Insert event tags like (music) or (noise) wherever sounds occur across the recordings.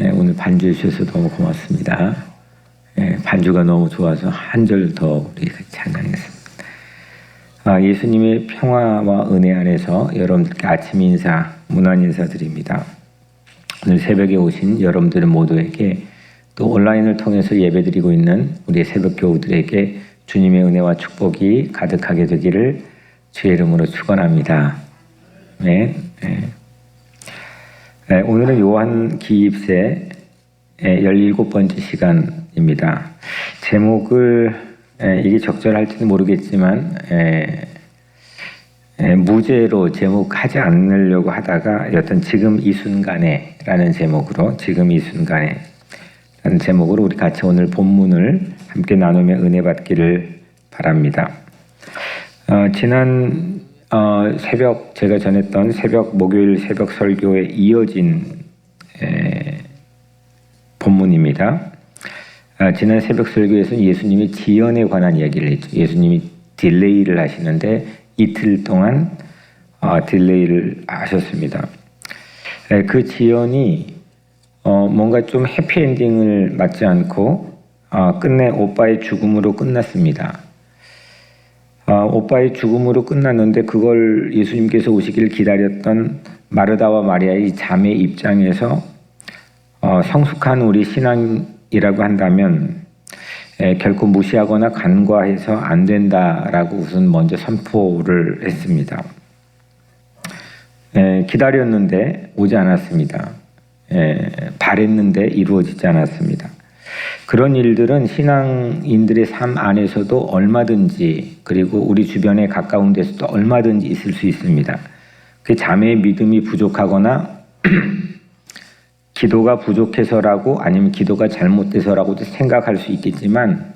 예, 오늘 반주해 주셔서 너무 고맙습니다. 예, 반주가 너무 좋아서 한 절 더 우리 찬양했습니다. 아, 예수님의 평화와 은혜 안에서 여러분들께 아침 인사, 문안 인사 드립니다. 오늘 새벽에 오신 여러분들 모두에게 또 온라인을 통해서 예배드리고 있는 우리 새벽 교우들에게 주님의 은혜와 축복이 가득하게 되기를 주의 이름으로 축원합니다. 네. 네. 네, 오늘은 요한 기입세 17번째 시간입니다. 제목을 에, 이게 적절할지는 모르겠지만 무죄로 제목하지 않으려고 하다가 여튼 지금 이 순간에 라는 제목으로 지금 이 순간에 라는 제목으로 우리 같이 오늘 본문을 함께 나누며 은혜 받기를 바랍니다. 어, 지난 어, 새벽 제가 전했던 새벽 목요일 새벽 설교에 이어진 에, 본문입니다. 아, 지난 새벽 설교에서는 예수님이 지연에 관한 이야기를 했죠. 예수님이 딜레이를 하시는데 이틀 동안 어, 딜레이를 하셨습니다. 에, 그 지연이 어, 뭔가 좀 해피엔딩을 맞지 않고 어, 끝내 오빠의 죽음으로 끝났습니다. 어, 오빠의 죽음으로 끝났는데 그걸 예수님께서 오시길 기다렸던 마르다와 마리아의 자매 입장에서 어, 성숙한 우리 신앙이라고 한다면 에, 결코 무시하거나 간과해서 안 된다라고 우선 먼저 선포를 했습니다. 에, 기다렸는데 오지 않았습니다. 에, 바랬는데 이루어지지 않았습니다. 그런 일들은 신앙인들의 삶 안에서도 얼마든지 그리고 우리 주변에 가까운 데서도 얼마든지 있을 수 있습니다. 그 자매의 믿음이 부족하거나 (clears throat) 기도가 부족해서라고 아니면 기도가 잘못돼서라고도 생각할 수 있겠지만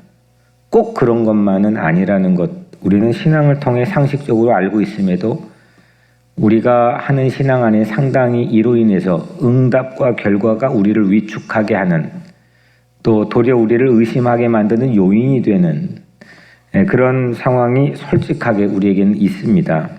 꼭 그런 것만은 아니라는 것 우리는 신앙을 통해 상식적으로 알고 있음에도 우리가 하는 신앙 안에 상당히 이로 인해서 응답과 결과가 우리를 위축하게 하는 또 도리어 우리를 의심하게 만드는 요인이 되는 예, 그런 상황이 솔직하게 우리에게는 있습니다.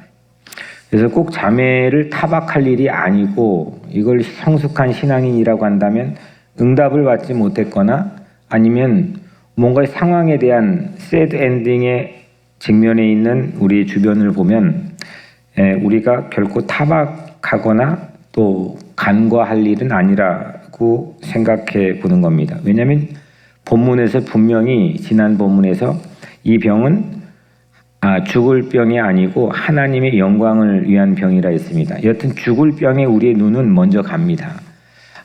그래서 꼭 자매를 타박할 일이 아니고 이걸 성숙한 신앙인이라고 한다면 응답을 받지 못했거나 아니면 뭔가 상황에 대한 새드 엔딩의 직면에 있는 우리 주변을 보면 예, 우리가 결코 타박하거나 또 간과할 일은 아니라 고 생각해 보는 겁니다. 왜냐하면 본문에서 분명히 지난 본문에서 이 병은 아, 죽을 병이 아니고 하나님의 영광을 위한 병이라 했습니다. 여튼 죽을 병에 우리의 눈은 먼저 갑니다.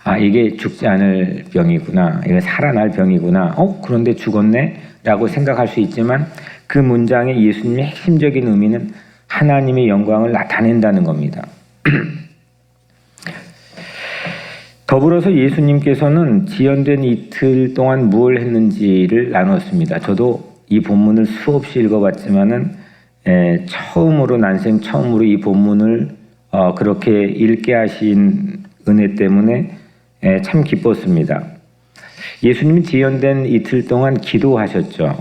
아, 이게 죽지 않을 병이구나. 이거 살아날 병이구나. 어, 그런데 죽었네? 라고 생각할 수 있지만 그 문장의 예수님의 핵심적인 의미는 하나님의 영광을 나타낸다는 겁니다. (clears throat) 더불어서 예수님께서는 지연된 이틀 동안 무엇을 했는지를 나눴습니다. 저도 이 본문을 수없이 읽어봤지만은 에, 처음으로 난생 처음으로 이 본문을 어, 그렇게 읽게 하신 은혜 때문에 에, 참 기뻤습니다. 예수님이 지연된 이틀 동안 기도하셨죠.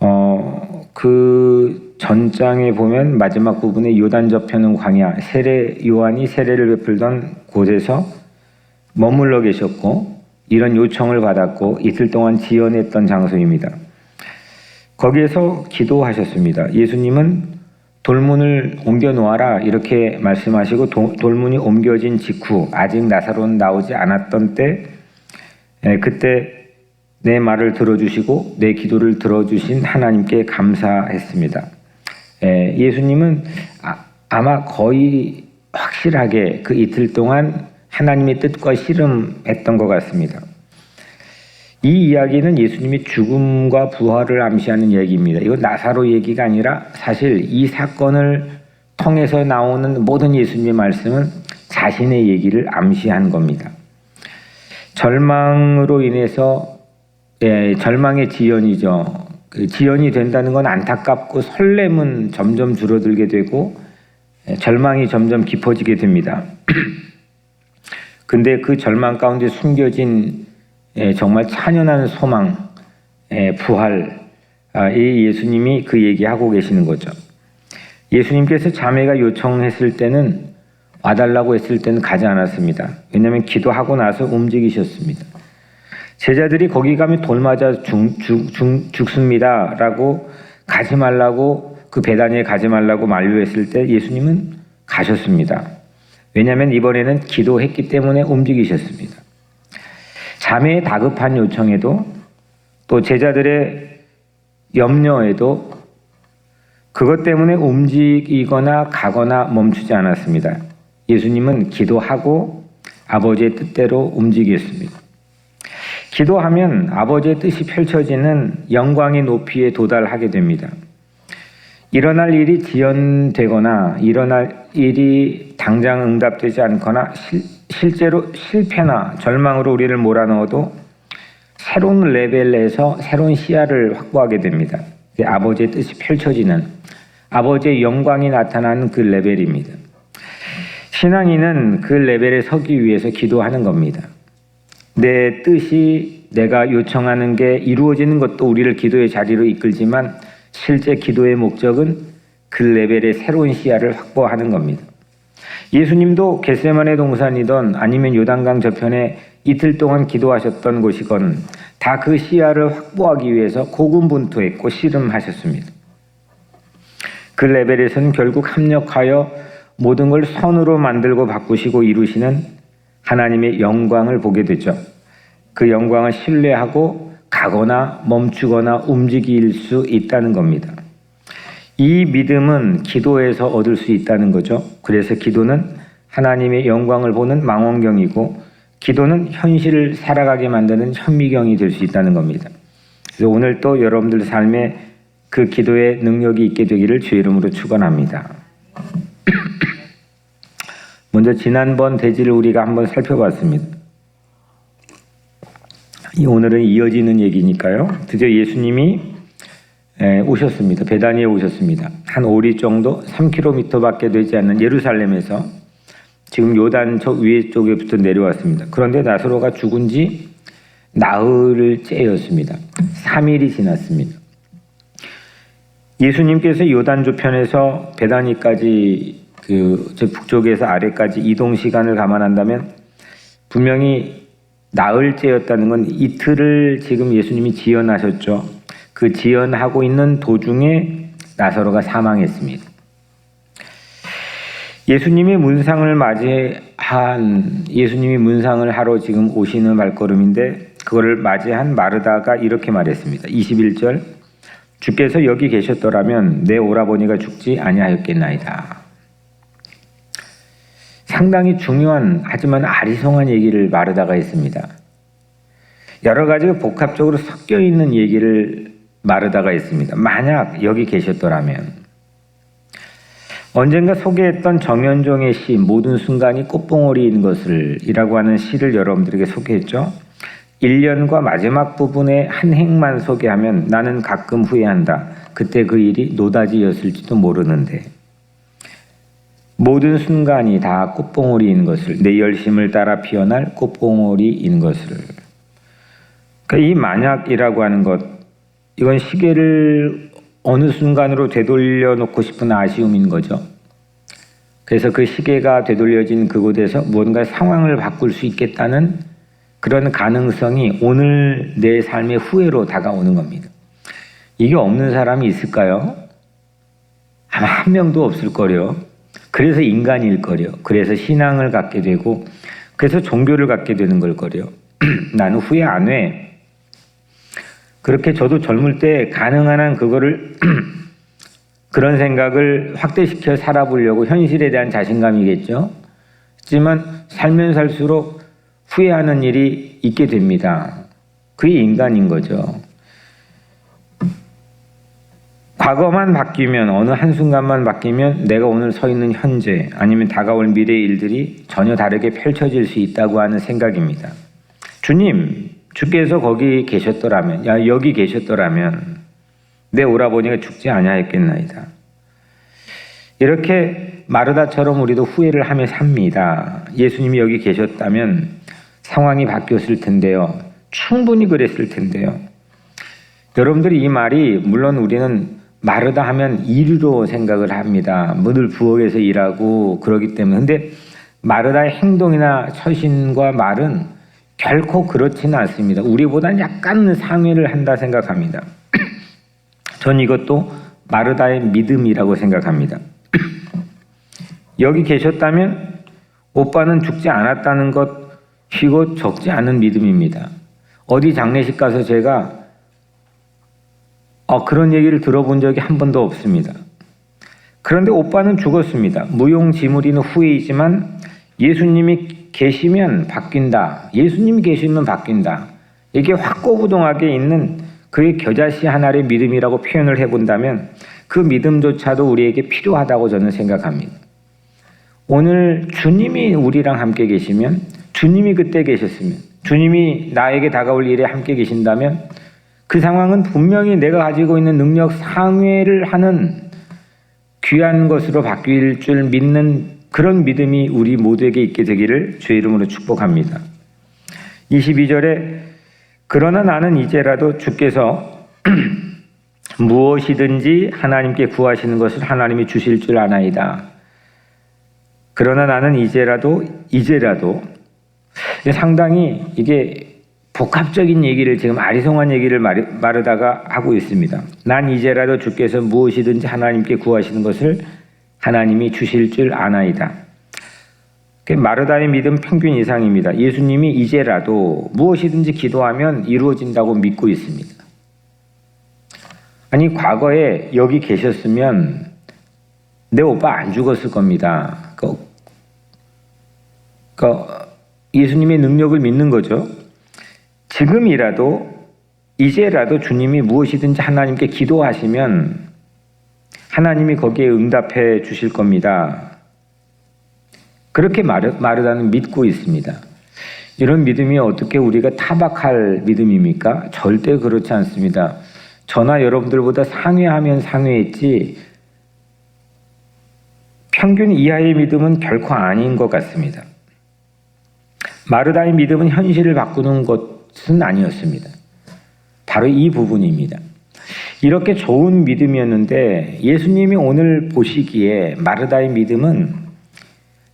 어, 그 전장에 보면 마지막 부분에 요단 접혀는 광야 세례 요한이 세례를 베풀던 곳에서 머물러 계셨고 이런 요청을 받았고 이틀 동안 지연했던 장소입니다. 거기에서 기도하셨습니다. 예수님은 돌문을 옮겨 놓아라 이렇게 말씀하시고 도, 돌문이 옮겨진 직후 아직 나사로는 나오지 않았던 때 에, 그때 내 말을 들어주시고 내 기도를 들어주신 하나님께 감사했습니다. 에, 예수님은 아, 마 거의 확실하게 그 이틀 동안 하나님의 뜻과 씨름했던 것 같습니다. 이 이야기는 예수님이 죽음과 부활을 암시하는 얘기입니다. 이건 나사로 얘기가 아니라 사실 이 사건을 통해서 나오는 모든 예수님의 말씀은 자신의 얘기를 암시한 겁니다. 절망으로 인해서 예, 절망의 지연이죠. 그 지연이 된다는 건 안타깝고 설렘은 점점 줄어들게 되고 예, 절망이 점점 깊어지게 됩니다. (clears throat) 근데 그 절망 가운데 숨겨진 예, 정말 찬연한 소망, 예, 부활, 아, 이 예수님이 그 얘기하고 계시는 거죠. 예수님께서 자매가 요청했을 때는 와달라고 했을 때는 가지 않았습니다. 왜냐하면 기도하고 나서 움직이셨습니다. 제자들이 거기 가면 돌 맞아 죽, 죽, 죽, 죽습니다 라고 가지 말라고 그 배단위에 가지 말라고 만류했을 때 예수님은 가셨습니다. 왜냐하면 이번에는 기도했기 때문에 움직이셨습니다. 자매의 다급한 요청에도 또 제자들의 염려에도 그것 때문에 움직이거나 가거나 멈추지 않았습니다. 예수님은 기도하고 아버지의 뜻대로 움직였습니다. 기도하면 아버지의 뜻이 펼쳐지는 영광의 높이에 도달하게 됩니다. 일어날 일이 지연되거나 일어날 일이 당장 응답되지 않거나 실, 실제로 실패나 절망으로 우리를 몰아넣어도 새로운 레벨에서 새로운 시야를 확보하게 됩니다. 아버지의 뜻이 펼쳐지는 아버지의 영광이 나타나는 그 레벨입니다. 신앙인은 그 레벨에 서기 위해서 기도하는 겁니다. 내 뜻이 내가 요청하는 게 이루어지는 것도 우리를 기도의 자리로 이끌지만 실제 기도의 목적은 그 레벨의 새로운 시야를 확보하는 겁니다. 예수님도 겟세만의 동산이던 아니면 요단강 저편에 이틀 동안 기도하셨던 곳이건 다 그 시야를 확보하기 위해서 고군분투했고 씨름하셨습니다. 그 레벨에서는 결국 합력하여 모든 걸 선으로 만들고 바꾸시고 이루시는 하나님의 영광을 보게 되죠. 그 영광을 신뢰하고 가거나 멈추거나 움직일 수 있다는 겁니다. 이 믿음은 기도에서 얻을 수 있다는 거죠. 그래서 기도는 하나님의 영광을 보는 망원경이고 기도는 현실을 살아가게 만드는 현미경이 될 수 있다는 겁니다. 그래서 오늘 또 여러분들 삶에 그 기도의 능력이 있게 되기를 주의 이름으로 축원합니다. (clears throat) 먼저 지난번 대지를 우리가 한번 살펴봤습니다. 오늘은 이어지는 얘기니까요. 드디어 예수님이 오셨습니다. 베다니에 오셨습니다. 한 오리 정도 3km밖에 되지 않는 예루살렘에서 지금 요단 저 위에 쪽에부터 내려왔습니다. 그런데 나사로가 죽은 지 나흘째였습니다. 3일이 지났습니다. 예수님께서 요단 조편에서 베다니까지 그저 북쪽에서 아래까지 이동 시간을 감안한다면 분명히 나흘째였다는 건 이틀을 지금 예수님이 지연하셨죠. 그 지연하고 있는 도중에 나사로가 사망했습니다. 예수님이 문상을 맞이한 예수님이 문상을 하러 지금 오시는 발걸음인데 그거를 맞이한 마르다가 이렇게 말했습니다. 21절 주께서 여기 계셨더라면 내 오라버니가 죽지 아니하였겠나이다. 상당히 중요한 하지만 아리송한 얘기를 마르다가 했습니다. 여러 가지 복합적으로 섞여 있는 얘기를 마르다가 했습니다. 만약 여기 계셨더라면 언젠가 소개했던 정현종의 시 모든 순간이 꽃봉오리인 것을 이라고 하는 시를 여러분들에게 소개했죠. 1년과 마지막 부분의 한 행만 소개하면 나는 가끔 후회한다. 그때 그 일이 노다지였을지도 모르는데 모든 순간이 다 꽃봉오리인 것을 내 열심을 따라 피어날 꽃봉오리인 것을 그러니까 이 만약이라고 하는 것 이건 시계를 어느 순간으로 되돌려 놓고 싶은 아쉬움인 거죠. 그래서 그 시계가 되돌려진 그곳에서 뭔가 상황을 바꿀 수 있겠다는 그런 가능성이 오늘 내 삶의 후회로 다가오는 겁니다. 이게 없는 사람이 있을까요? 아마 한 명도 없을 거요. 그래서 인간일 거요. 그래서 신앙을 갖게 되고, 그래서 종교를 갖게 되는 걸 거요. (clears throat) 나는 후회 안 해. 그렇게 저도 젊을 때 가능한 한 그거를 (clears throat) 그런 생각을 확대시켜 살아보려고 현실에 대한 자신감이겠죠. 하지만 살면 살수록 후회하는 일이 있게 됩니다. 그게 인간인 거죠. 과거만 바뀌면 어느 한순간만 바뀌면 내가 오늘 서 있는 현재 아니면 다가올 미래의 일들이 전혀 다르게 펼쳐질 수 있다고 하는 생각입니다. 주님, 주께서 거기 계셨더라면, 야, 여기 계셨더라면 내 오라버니가 죽지 아니하였겠나이다. 이렇게 마르다처럼 우리도 후회를 하며 삽니다. 예수님이 여기 계셨다면 상황이 바뀌었을 텐데요. 충분히 그랬을 텐데요. 여러분들이 이 말이 물론 우리는 마르다 하면 일로 생각을 합니다. 늘 부엌에서 일하고 그러기 때문에 근데 마르다의 행동이나 처신과 말은 결코 그렇지는 않습니다. 우리보다는 약간 상회를 한다 생각합니다. (clears throat) 전 이것도 마르다의 믿음이라고 생각합니다. (clears throat) 여기 계셨다면 오빠는 죽지 않았다는 것 희고 적지 않은 믿음입니다. 어디 장례식 가서 제가 어, 그런 얘기를 들어본 적이 한 번도 없습니다. 그런데 오빠는 죽었습니다. 무용지물이는 후회이지만 예수님이 계시면 바뀐다. 예수님이 계시면 바뀐다. 이게 확고부동하게 있는 그의 겨자씨 하나의 믿음이라고 표현을 해본다면 그 믿음조차도 우리에게 필요하다고 저는 생각합니다. 오늘 주님이 우리랑 함께 계시면 주님이 그때 계셨으면 주님이 나에게 다가올 일에 함께 계신다면 그 상황은 분명히 내가 가지고 있는 능력 상회를 하는 귀한 것으로 바뀔 줄 믿는 그런 믿음이 우리 모두에게 있게 되기를 주의 이름으로 축복합니다. 22절에 그러나 나는 이제라도 주께서 (clears throat) 무엇이든지 하나님께 구하시는 것을 하나님이 주실 줄 아나이다. 그러나 나는 이제라도 이제라도 상당히 이게 복합적인 얘기를 지금 아리송한 얘기를 마르다가 하고 있습니다. 난 이제라도 주께서 무엇이든지 하나님께 구하시는 것을 하나님이 주실 줄 아나이다. 마르다의 믿음 평균 이상입니다. 예수님이 이제라도 무엇이든지 기도하면 이루어진다고 믿고 있습니다. 아니 과거에 여기 계셨으면 내 오빠 안 죽었을 겁니다. 그, 그 예수님의 능력을 믿는 거죠. 지금이라도 이제라도 주님이 무엇이든지 하나님께 기도하시면 하나님이 거기에 응답해 주실 겁니다. 그렇게 마르, 마르다는 믿고 있습니다. 이런 믿음이 어떻게 우리가 타박할 믿음입니까? 절대 그렇지 않습니다. 저나 여러분들보다 상회하면 상회했지 평균 이하의 믿음은 결코 아닌 것 같습니다. 마르다의 믿음은 현실을 바꾸는 것 은 아니었습니다. 바로 이 부분입니다. 이렇게 좋은 믿음이었는데 예수님이 오늘 보시기에 마르다의 믿음은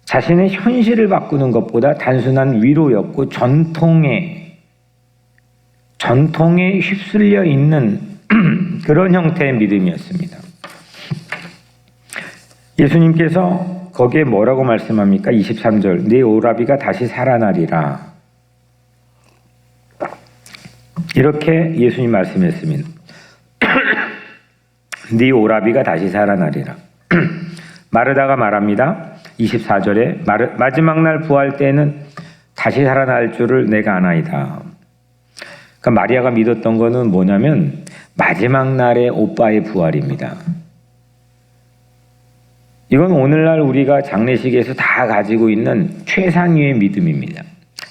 자신의 현실을 바꾸는 것보다 단순한 위로였고 전통에 전통에 휩쓸려 있는 (clears throat) 그런 형태의 믿음이었습니다. 예수님께서 거기에 뭐라고 말씀합니까? 23절. 네 오라비가 다시 살아나리라. 이렇게 예수님 말씀했습니다. (clears throat) 네 오라비가 다시 살아나리라. (clears throat) 마르다가 말합니다. 24절에 마지막 날 부활 때는 다시 살아날 줄을 내가 아나이다. 그러니까 마리아가 믿었던 거는 뭐냐면 마지막 날의 오빠의 부활입니다. 이건 오늘날 우리가 장례식에서 다 가지고 있는 최상위의 믿음입니다.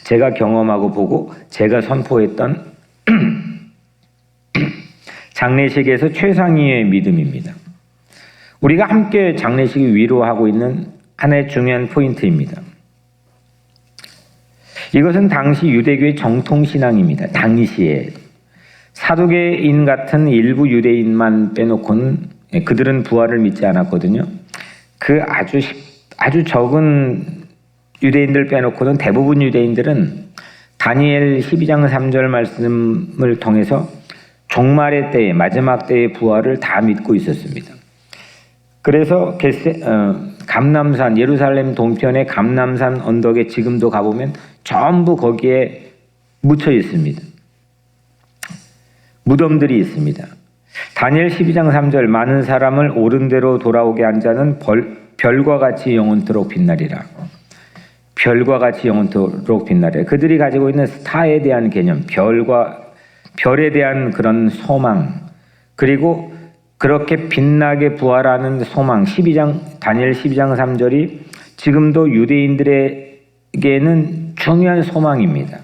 제가 경험하고 보고 제가 선포했던 장례식에서 최상위의 믿음입니다. 우리가 함께 장례식을 위로하고 있는 하나의 중요한 포인트입니다. 이것은 당시 유대교의 정통신앙입니다. 당시에. 사두개인 같은 일부 유대인만 빼놓고는 그들은 부활을 믿지 않았거든요. 그 아주 아주 적은 유대인들 빼놓고는 대부분 유대인들은 다니엘 12장 3절 말씀을 통해서 종말의 때에 마지막 때의 부활을 다 믿고 있었습니다. 그래서 게세, 어, 감남산 예루살렘 동편의 감남산 언덕에 지금도 가보면 전부 거기에 묻혀 있습니다. 무덤들이 있습니다. 다니엘 12장 3절 많은 사람을 옳은 대로 돌아오게 한 자는 벌, 별과 같이 영원토록 빛나리라. 별과 같이 영원토록 빛나리라. 그들이 가지고 있는 스타에 대한 개념, 별과 별에 대한 그런 소망, 그리고 그렇게 빛나게 부활하는 소망, 12장 다니엘 12장 3절이 지금도 유대인들에게는 중요한 소망입니다.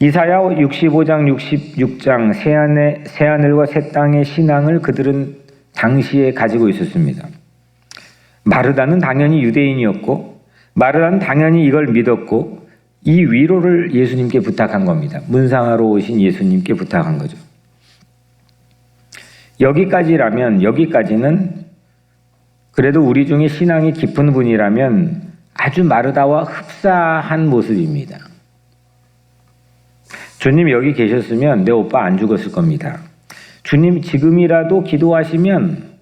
이사야 65장 66장 새하늘, 새하늘과 새 땅의 신앙을 그들은 당시에 가지고 있었습니다. 마르다는 당연히 유대인이었고 마르다는 당연히 이걸 믿었고 이 위로를 예수님께 부탁한 겁니다. 문상하러 오신 예수님께 부탁한 거죠. 여기까지라면 여기까지는 그래도 우리 중에 신앙이 깊은 분이라면 아주 마르다와 흡사한 모습입니다. 주님 여기 계셨으면 내 오빠 안 죽었을 겁니다. 주님 지금이라도 기도하시면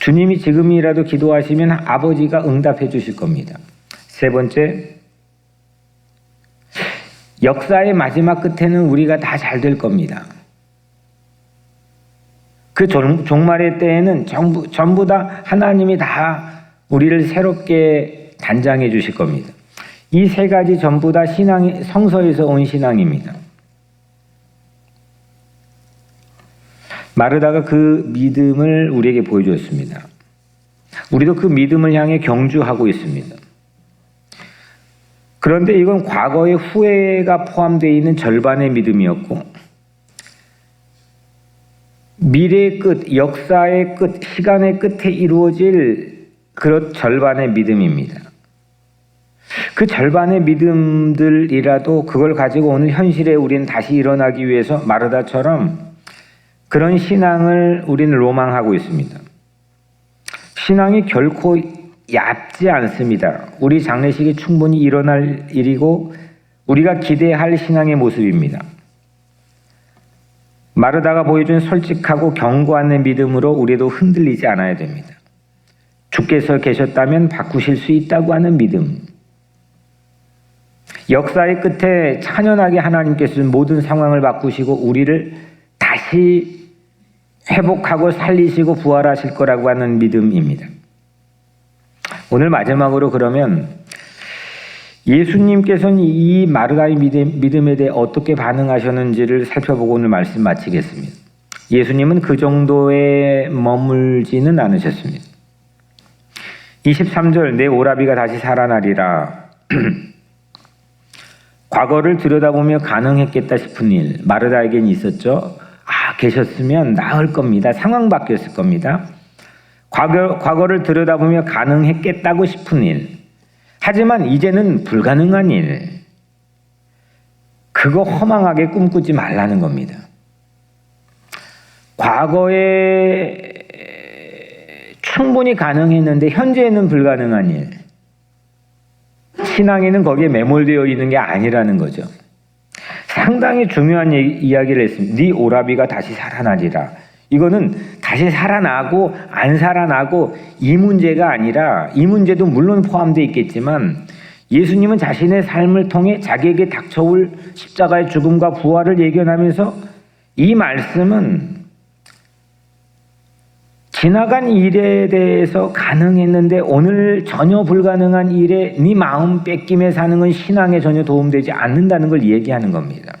주님이 지금이라도 기도하시면 아버지가 응답해 주실 겁니다. 세 번째, 역사의 마지막 끝에는 우리가 다 잘 될 겁니다. 그 종- 종말의 때에는 전부, 전부 다 하나님이 다 우리를 새롭게 단장해 주실 겁니다. 이 세 가지 전부 다 신앙이 성서에서 온 신앙입니다. 마르다가 그 믿음을 우리에게 보여줬습니다. 우리도 그 믿음을 향해 경주하고 있습니다. 그런데 이건 과거의 후회가 포함되어 있는 절반의 믿음이었고, 미래의 끝, 역사의 끝, 시간의 끝에 이루어질 그런 절반의 믿음입니다. 그 절반의 믿음들이라도 그걸 가지고 오늘 현실에 우리는 다시 일어나기 위해서 마르다처럼 그런 신앙을 우리는 로망하고 있습니다. 신앙이 결코 얕지 않습니다. 우리 장례식이 충분히 일어날 일이고 우리가 기대할 신앙의 모습입니다. 마르다가 보여준 솔직하고 견고한 믿음으로 우리도 흔들리지 않아야 됩니다. 주께서 계셨다면 바꾸실 수 있다고 하는 믿음. 역사의 끝에 찬연하게 하나님께서 모든 상황을 바꾸시고 우리를 다시 회복하고 살리시고 부활하실 거라고 하는 믿음입니다. 오늘 마지막으로 그러면 예수님께서는 이 마르다의 믿음, 믿음 에 대해 어떻게 반응하셨는지를 살펴보고 오늘 말씀 마치겠습니다. 예수님은 그 정도에 머물지는 않으셨습니다. 23절 내 오라비가 다시 살아나리라. (clears throat) 과거를 들여다보며 가능했겠다 싶은 일 마르다에겐 있었죠. 아 계셨으면 나을 겁니다. 상황 바뀌었을 겁니다. 과거, 과거를 들여다보며 가능했겠다고 싶은 일. 하지만 이제는 불가능한 일. 그거 허망하게 꿈꾸지 말라는 겁니다. 과거에 충분히 가능했는데 현재는 불가능한 일. 신앙에는 거기에 매몰되어 있는 게 아니라는 거죠. 상당히 중요한 이야기를 했습니다. 네 오라비가 다시 살아나리라. 이거는 다시 살아나고 안 살아나고 이 문제가 아니라 이 문제도 물론 포함되어 있겠지만 예수님은 자신의 삶을 통해 자기에게 닥쳐올 십자가의 죽음과 부활을 예견하면서 이 말씀은 지나간 일에 대해서 가능했는데 오늘 전혀 불가능한 일에 네 마음 뺏김에 사는 건 신앙에 전혀 도움되지 않는다는 걸 얘기하는 겁니다.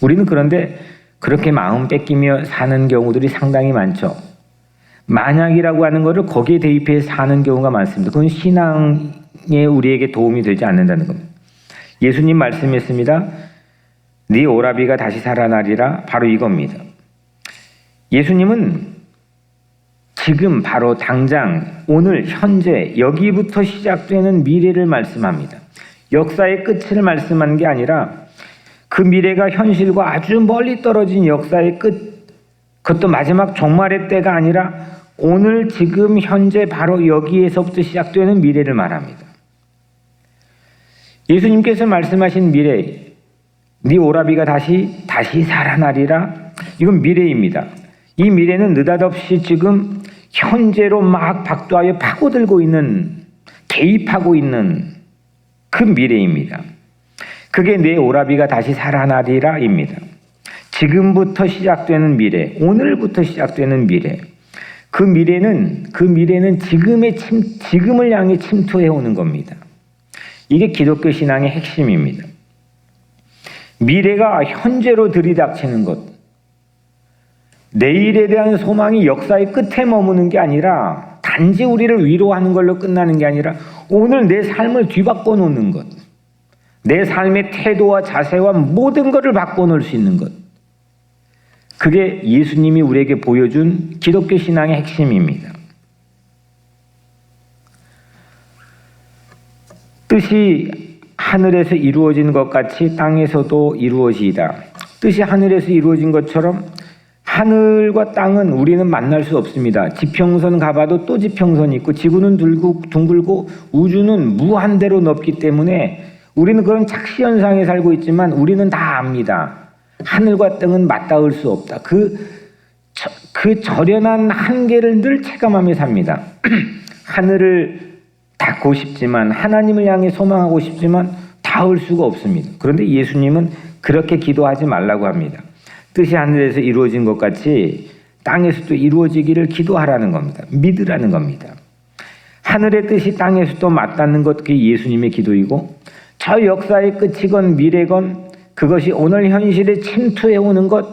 우리는 그런데 그렇게 마음 뺏기며 사는 경우들이 상당히 많죠. 만약이라고 하는 것을 거기에 대입해 사는 경우가 많습니다. 그건 신앙에 우리에게 도움이 되지 않는다는 겁니다. 예수님 말씀했습니다. 네 오라비가 다시 살아나리라 바로 이겁니다. 예수님은 지금 바로 당장 오늘 현재 여기부터 시작되는 미래를 말씀합니다. 역사의 끝을 말씀하는 게 아니라 그 미래가 현실과 아주 멀리 떨어진 역사의 끝 그것도 마지막 종말의 때가 아니라 오늘 지금 현재 바로 여기에서부터 시작되는 미래를 말합니다. 예수님께서 말씀하신 미래 네 오라비가 다시 다시 살아나리라 이건 미래입니다. 이 미래는 느닷없이 지금 현재로 막 박도하여 파고들고 있는 개입하고 있는 그 미래입니다. 그게 내 오라비가 다시 살아나리라입니다. 지금부터 시작되는 미래, 오늘부터 시작되는 미래. 그 미래는 그 미래는 지금의 침, 지금을 향해 침투해 오는 겁니다. 이게 기독교 신앙의 핵심입니다. 미래가 현재로 들이닥치는 것. 내일에 대한 소망이 역사의 끝에 머무는 게 아니라 단지 우리를 위로하는 걸로 끝나는 게 아니라 오늘 내 삶을 뒤바꿔 놓는 것. 내 삶의 태도와 자세와 모든 것을 바꿔놓을 수 있는 것. 그게 예수님이 우리에게 보여준 기독교 신앙의 핵심입니다. 뜻이 하늘에서 이루어진 것 같이 땅에서도 이루어지이다. 뜻이 하늘에서 이루어진 것처럼 하늘과 땅은 우리는 만날 수 없습니다. 지평선 가봐도 또 지평선이 있고 지구는 둥글고 우주는 무한대로 넓기 때문에 우리는 그런 착시 현상에 살고 있지만 우리는 다 압니다. 하늘과 땅은 맞닿을 수 없다. 그, 저- 그 절연한 한계를 늘 체감하며 삽니다. (clears throat) 하늘을 닿고 싶지만 하나님을 향해 소망하고 싶지만 닿을 수가 없습니다. 그런데 예수님은 그렇게 기도하지 말라고 합니다. 뜻이 하늘에서 이루어진 것 같이 땅에서도 이루어지기를 기도하라는 겁니다. 믿으라는 겁니다. 하늘의 뜻이 땅에서도 맞닿는 것 그게 예수님의 기도이고 저 역사의 끝이건 미래건 그것이 오늘 현실에 침투해 오는 것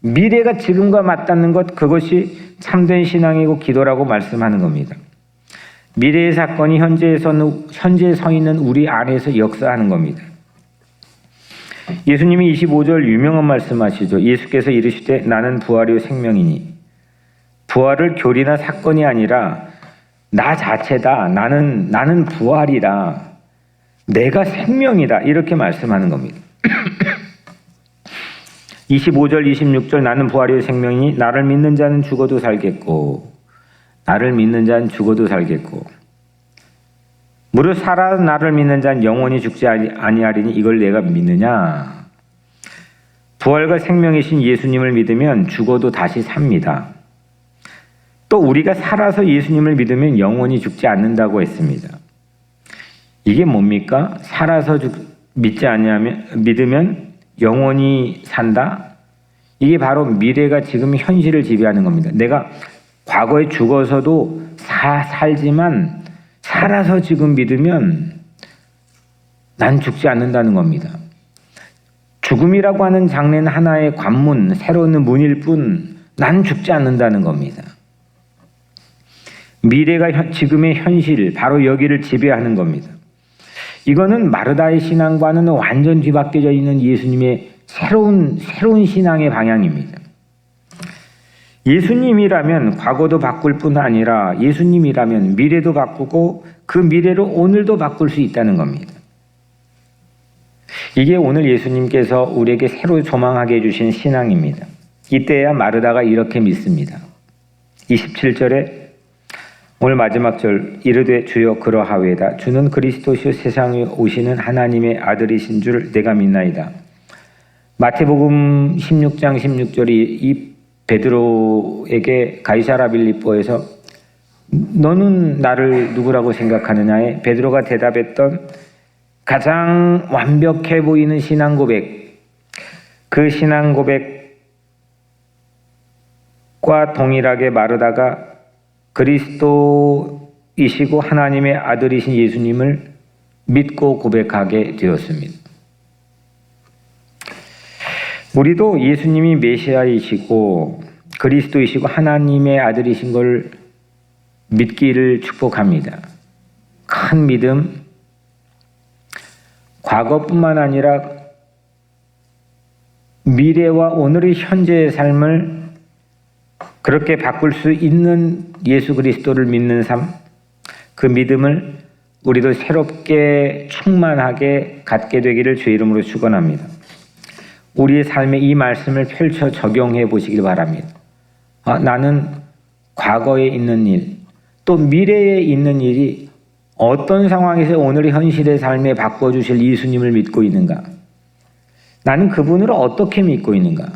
미래가 지금과 맞닿는 것 그것이 참된 신앙이고 기도라고 말씀하는 겁니다. 미래의 사건이 현재에서는 현재 서 있는 우리 안에서 역사하는 겁니다. 예수님이 25절 유명한 말씀하시죠. 예수께서 이르시되 나는 부활이요 생명이니 부활을 교리나 사건이 아니라 나 자체다. 나는 나는 부활이다. 내가 생명이다. 이렇게 말씀하는 겁니다. (clears throat) 25절 26절 나는 부활이요 생명이니 나를 믿는 자는 죽어도 살겠고 나를 믿는 자는 죽어도 살겠고 무릇 살아 나를 믿는 자는 영원히 죽지 아니- 아니하리니 이걸 내가 믿느냐 부활과 생명이신 예수님을 믿으면 죽어도 다시 삽니다. 또 우리가 살아서 예수님을 믿으면 영원히 죽지 않는다고 했습니다. 이게 뭡니까? 살아서 죽, 믿지 않냐면 믿으면 영원히 산다. 이게 바로 미래가 지금 현실을 지배하는 겁니다. 내가 과거에 죽어서도 사, 살지만 살아서 지금 믿으면 난 죽지 않는다는 겁니다. 죽음이라고 하는 장래는 하나의 관문, 새로운 문일 뿐, 난 죽지 않는다는 겁니다. 미래가 현- 지금의 현실, 바로 여기를 지배하는 겁니다. 이거는 마르다의 신앙과는 완전 뒤바뀌어져 있는 예수님의 새로운, 새로운 신앙의 방향입니다. 예수님이라면 과거도 바꿀 뿐 아니라 예수님이라면 미래도 바꾸고 그 미래로 오늘도 바꿀 수 있다는 겁니다. 이게 오늘 예수님께서 우리에게 새로 조망하게 해주신 신앙입니다. 이때야 마르다가 이렇게 믿습니다. 27절에 오늘 마지막 절 이르되 주여 그러하외다 주는 그리스도시요 세상에 오시는 하나님의 아들이신 줄 내가 믿나이다. 마태복음 16장 16절이 이 베드로에게 가이사라 빌립보에서 너는 나를 누구라고 생각하느냐에 베드로가 대답했던 가장 완벽해 보이는 신앙 고백 그 신앙 고백과 동일하게 마르다가 그리스도이시고 하나님의 아들이신 예수님을 믿고 고백하게 되었습니다. 우리도 예수님이 메시아이시고 그리스도이시고 하나님의 아들이신 걸 믿기를 축복합니다. 큰 믿음, 과거뿐만 아니라 미래와 오늘의 현재의 삶을 그렇게 바꿀 수 있는 예수 그리스도를 믿는 삶, 그 믿음을 우리도 새롭게 충만하게 갖게 되기를 주의 이름으로 축원합니다. 우리의 삶에 이 말씀을 펼쳐 적용해 보시길 바랍니다. 아, 나는 과거에 있는 일, 또 미래에 있는 일이 어떤 상황에서 오늘의 현실의 삶에 바꿔주실 예수님을 믿고 있는가? 나는 그분을 어떻게 믿고 있는가?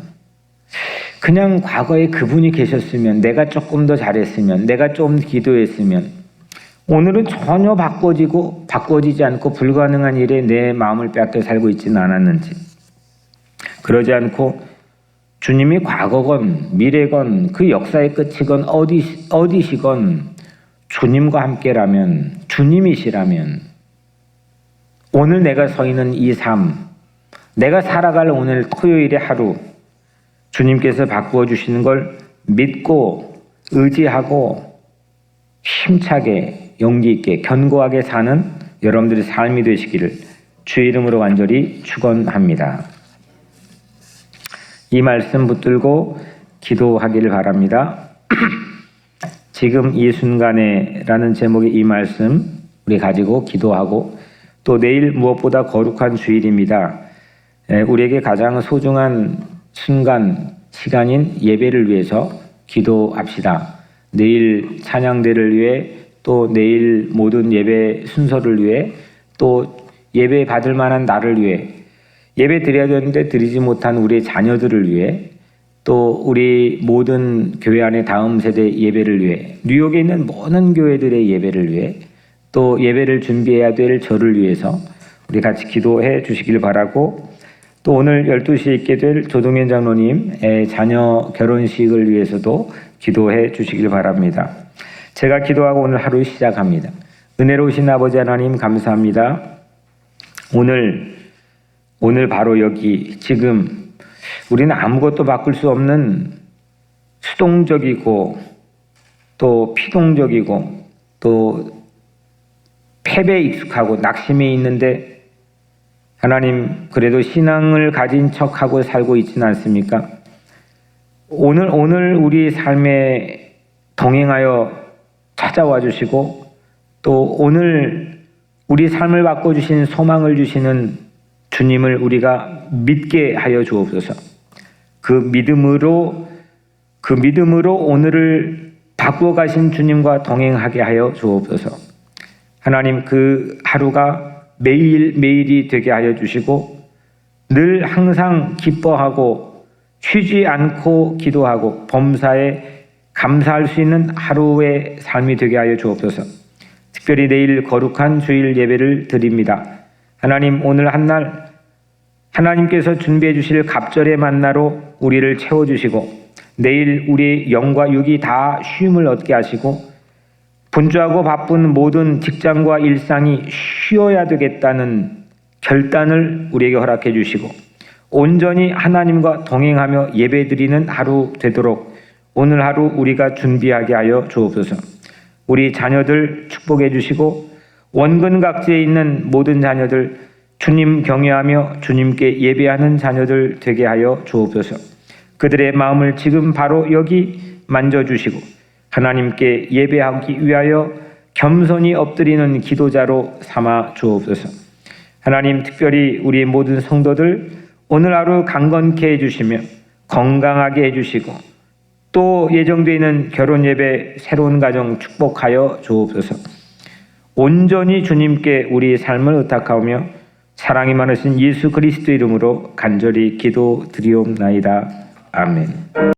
그냥 과거에 그분이 계셨으면, 내가 조금 더 잘했으면, 내가 좀 기도했으면, 오늘은 전혀 바꿔지고, 바꿔지지 않고 불가능한 일에 내 마음을 빼앗겨 살고 있지는 않았는지. 그러지 않고, 주님이 과거건, 미래건, 그 역사의 끝이건, 어디, 어디시건, 주님과 함께라면, 주님이시라면, 오늘 내가 서 있는 이 삶, 내가 살아갈 오늘 토요일의 하루, 주님께서 바꾸어 주시는 걸 믿고 의지하고 힘차게 용기 있게 견고하게 사는 여러분들의 삶이 되시기를 주의 이름으로 간절히 축원합니다. 이 말씀 붙들고 기도하기를 바랍니다. (clears throat) 지금 이 순간에라는 제목의 이 말씀 우리 가지고 기도하고 또 내일 무엇보다 거룩한 주일입니다. 에, 우리에게 가장 소중한 순간 시간인 예배를 위해서 기도합시다. 내일 찬양대를 위해 또 내일 모든 예배 순서를 위해 또 예배 받을 만한 나를 위해 예배 드려야 되는데 드리지 못한 우리의 자녀들을 위해 또 우리 모든 교회 안의 다음 세대 예배를 위해 뉴욕에 있는 모든 교회들의 예배를 위해 또 예배를 준비해야 될 저를 위해서 우리 같이 기도해 주시길 바라고 또 오늘 12시에 있게 될 조동현 장로님의 자녀 결혼식을 위해서도 기도해 주시길 바랍니다. 제가 기도하고 오늘 하루 시작합니다. 은혜로우신 아버지 하나님 감사합니다. 오늘 오늘 바로 여기 지금 우리는 아무것도 바꿀 수 없는 수동적이고 또 피동적이고 또 패배에 익숙하고 낙심에 있는데 하나님 그래도 신앙을 가진 척하고 살고 있지는 않습니까? 오늘 오늘 우리 삶에 동행하여 찾아와 주시고 또 오늘 우리 삶을 바꿔 주신 소망을 주시는 주님을 우리가 믿게 하여 주옵소서. 그 믿음으로 그 믿음으로 오늘을 바꾸어 가신 주님과 동행하게 하여 주옵소서. 하나님 그 하루가 매일 매일이 되게 하여 주시고 늘 항상 기뻐하고 쉬지 않고 기도하고 범사에 감사할 수 있는 하루의 삶이 되게 하여 주옵소서. 특별히 내일 거룩한 주일 예배를 드립니다. 하나님 오늘 한 날 하나님께서 준비해 주실 갑절의 만나로 우리를 채워 주시고 내일 우리 영과 육이 다 쉼을 얻게 하시고 분주하고 바쁜 모든 직장과 일상이 쉬어야 되겠다는 결단을 우리에게 허락해 주시고 온전히 하나님과 동행하며 예배드리는 하루 되도록 오늘 하루 우리가 준비하게 하여 주옵소서. 우리 자녀들 축복해 주시고 원근 각지에 있는 모든 자녀들 주님 경외하며 주님께 예배하는 자녀들 되게 하여 주옵소서. 그들의 마음을 지금 바로 여기 만져 주시고 하나님께 예배하기 위하여 겸손히 엎드리는 기도자로 삼아 주옵소서. 하나님 특별히 우리 모든 성도들 오늘 하루 강건케 해주시며 건강하게 해주시고 또 예정되어 있는 결혼 예배 새로운 가정 축복하여 주옵소서. 온전히 주님께 우리 삶을 의탁하오며 사랑이 많으신 예수 그리스도 이름으로 간절히 기도 드리옵나이다. 아멘.